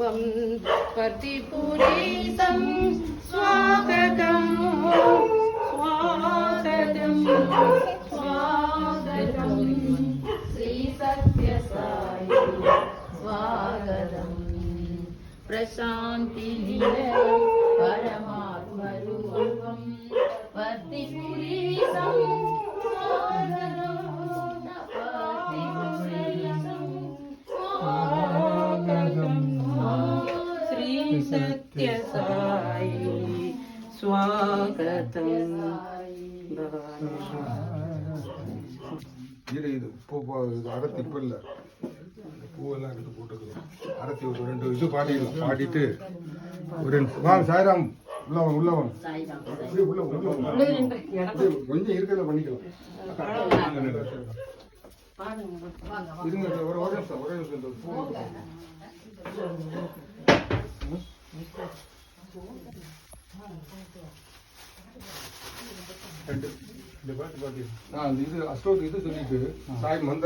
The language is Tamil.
भक्तिपुरीशं परमात्मरूपं भक्तिपुरीशं स्वागतं स्वागतं स्वागतं श्रीसत्यसाई स्वागतम् प्रशान्तिनिलयं परमात्मरूपं भक्तिपुरीशं श्रीसत्यसाई स्वागतं இது இது பூ போ- இது அடர்த்தி இப்போ இல்லை பூவெல்லாம் எடுத்து போட்டுக்கலாம் அடர்த்தி ஒரு ரெண்டு இது பாடிடலாம் பாடிட்டு ஒரு ரெண்டு வாங்க சாய்ராம் உள்ள வாங்க உள்ள வாங்க அப்படியே உள்ள உள்ள வாங்க. அப்படியே கொஞ்சம் இருக்கிறத பண்ணிக்கலாம் இருங்க இந்த ஒரு ஒரு நிமிஷம் ஒரே நிமிஷம் இந்த பூ மட்டும் போடுங்க. ரெண்டு இந்த பாட்டு பாட்டு இந்த இது அசோக் இது சொல்லிட்டு சாய் மந்திர